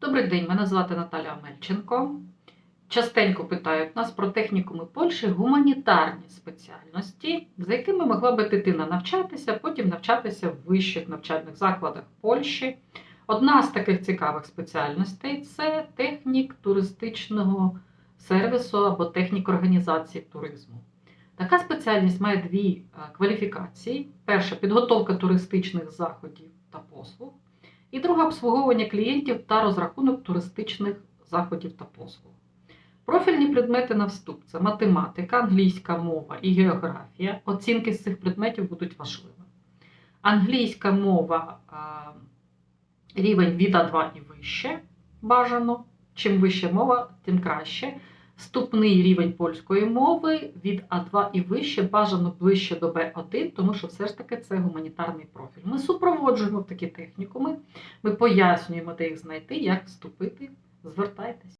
Добрий день, мене звати Наталя Омельченко. Частенько питають нас про технікуми Польщі гуманітарні спеціальності, за якими могла би дитина навчатися, потім навчатися в вищих навчальних закладах Польщі. Одна з таких цікавих спеціальностей це технік туристичного сервісу або технік організації туризму. Така спеціальність має дві е, кваліфікації: перша підготовка туристичних заходів та послуг, і друга обслуговування клієнтів та розрахунок туристичних заходів та послуг. Профільні предмети на вступ це математика, англійська мова і географія. Оцінки з цих предметів будуть важливими. Англійська мова рівень від А2 і вище бажано. Чим вища мова, тим краще. Вступний рівень польської мови від А2 і вище бажано ближче до Б1, тому що все ж таки це гуманітарний профіль. Ми супроводжуємо такі технікуми, ми пояснюємо, де їх знайти, як вступити. Звертайтесь.